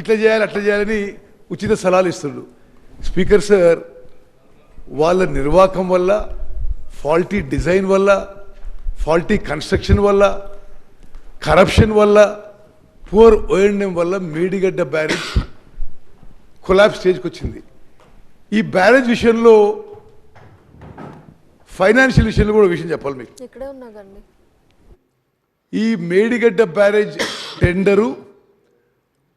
ఇట్లా చేయాలి అట్లా చేయాలని ఉచిత సలహాలు ఇస్తుండు స్పీకర్ సార్ వాళ్ళ నిర్వాహకం వల్ల ఫాల్టీ డిజైన్ వల్ల ఫాల్టీ కన్స్ట్రక్షన్ వల్ల కరప్షన్ వల్ల పూర్ ఓఎండ్ఎం వల్ల మేడిగడ్డ బ్యారేజ్ కొలాబ్ స్టేజ్కి వచ్చింది. ఈ బ్యారేజ్ విషయంలో ఫైనాన్షియల్ విషయంలో కూడా విషయం చెప్పాలి మీకు. ఈ మేడిగడ్డ బ్యారేజ్ టెండరు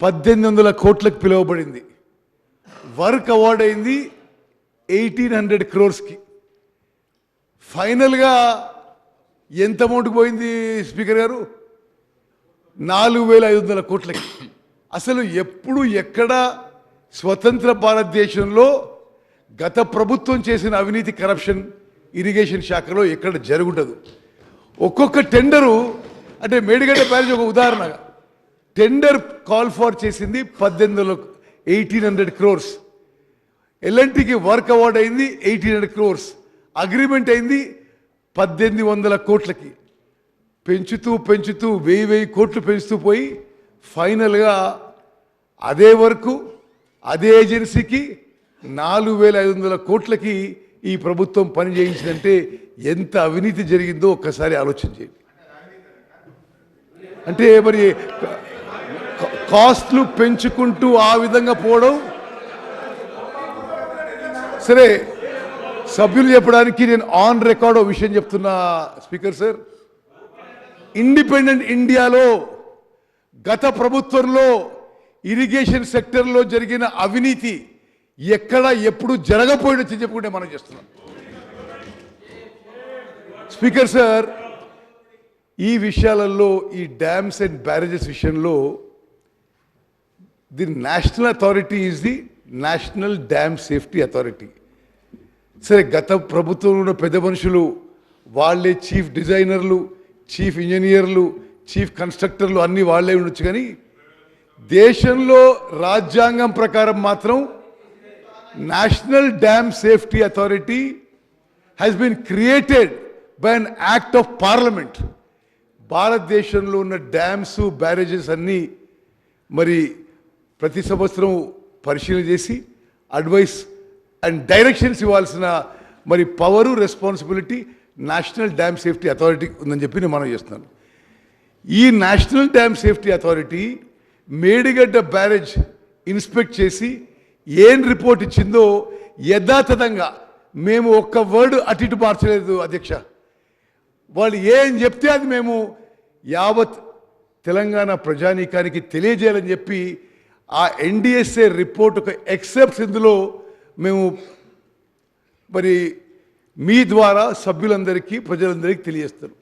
పద్దెనిమిది వందల కోట్లకు పిలువబడింది. వర్క్ అవార్డ్ అయింది ఎయిటీన్ హండ్రెడ్ క్రోర్స్కి. ఫైనల్గా ఎంత అమౌంట్కి పోయింది స్పీకర్ గారు? నాలుగు వేల ఐదు వందల కోట్లకి. అసలు ఎప్పుడు ఎక్కడ స్వతంత్ర భారతదేశంలో గత ప్రభుత్వం చేసిన అవినీతి కరప్షన్ ఇరిగేషన్ శాఖలో ఎక్కడ జరుగుండదు. ఒక్కొక్క టెండరు అంటే మేడిగడ్డ బ్యారేజ్ ఒక ఉదాహరణగా. టెండర్ కాల్ ఫార్ చేసింది పద్దెనిమిది వందల ఎయిటీన్ హండ్రెడ్ క్రోర్స్. ఎల్ఎన్టీకి వర్క్ అవార్డ్ అయింది ఎయిటీన్ హండ్రెడ్ క్రోర్స్. అగ్రిమెంట్ అయింది పద్దెనిమిది వందల కోట్లకి. పెంచుతూ పెంచుతూ వెయ్యి వెయ్యి కోట్లు పెంచుతూ పోయి ఫైనల్గా అదే వరకు అదే ఏజెన్సీకి నాలుగు వేల ఐదు వందల కోట్లకి ఈ ప్రభుత్వం పని చేయించిందంటే ఎంత అవినీతి జరిగిందో ఒక్కసారి ఆలోచన చేయండి. అంటే మరి కాస్ట్లు పెంచుకుంటూ ఆ విధంగా పోవడం సరే సభ్యులు చెప్పడానికి నేను ఆన్ రికార్డ్ విషయం చెప్తున్నా స్పీకర్ సార్. ఇండిపెండెంట్ ఇండియాలో గత ప్రభుత్వంలో ఇరిగేషన్ సెక్టర్లో జరిగిన అవినీతి ఎక్కడ ఎప్పుడు జరగపోయినని చెప్పుకుంటే మనం చేస్తున్నాం. స్పీకర్ సార్ ఈ విషయాలలో ఈ డ్యామ్స్ అండ్ బ్యారేజెస్ విషయంలో the national authority is the national dam safety authority. సరే గత ప్రభుత్వంలో ఉన్న పెద్ద మనుషులు వాళ్ళే చీఫ్ డిజైనర్లు చీఫ్ ఇంజనీర్లు చీఫ్ కన్స్ట్రక్టర్లు అన్నీ వాళ్ళే ఉండొచ్చు కానీ దేశంలో రాజ్యాంగం ప్రకారం మాత్రం national dam safety authority has been created by an act of parliament భారతదేశంలో ఉన్న డ్యామ్స్ బ్యారేజెస్ అన్నీ మరి ప్రతి సంవత్సరం పరిశీలన చేసి అడ్వైస్ అండ్ డైరెక్షన్స్ ఇవ్వాల్సిన మరి power responsibility national dam safety authority ఉందని చెప్పి నేను మనం చేస్తున్నాను. ఈ national dam safety authority Medigadda barrage inspect చేసి ఏం రిపోర్ట్ ఇచ్చిందో యథాతథంగా మేము ఒక్క వర్డ్ అటు ఇటు మార్చలేదు అధ్యక్ష. వాళ్ళు ఏం చెప్తే అది మేము యావత్ తెలంగాణ ప్రజానీకానికి తెలియజేయాలని చెప్పి ఆ ఎన్డిఎస్ఏ రిపోర్ట్ ఒక ఎక్సెప్ట్స్ ఇందులో మేము మరి మీ ద్వారా సభ్యులందరికీ ప్రజలందరికీ తెలియజేస్తారు